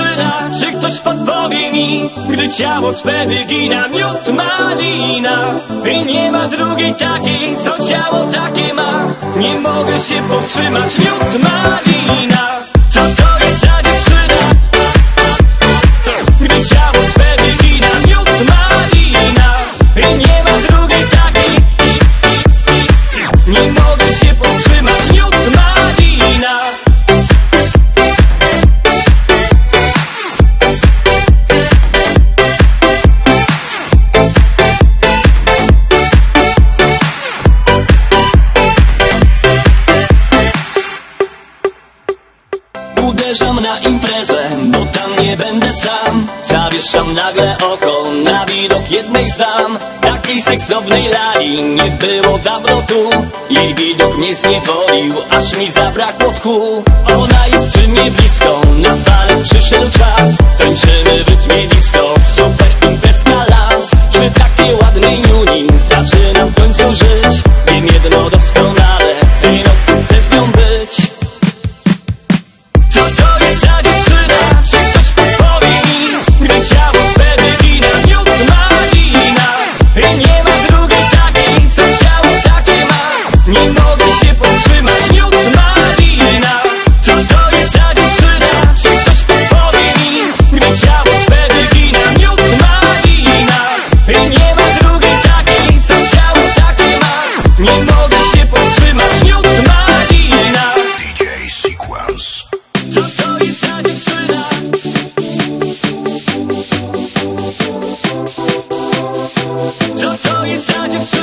przyczyna? Czy ktoś podpowie mi, gdy ciało swe wygina miód malina? I nie ma drugiej takiej, co ciało takie ma. Nie mogę się powstrzymać, miód malina. Co to jest za dziewczyna? Sam Zawieszam nagle oko na widok jednej z dam. Takiej seksownej lali nie było dawno tu. Jej widok mnie zniewolił, aż mi zabrakło tchu. Ona jest przy mnie blisko, na balę przyszedł czas. Tańczymy w rytmie Não está de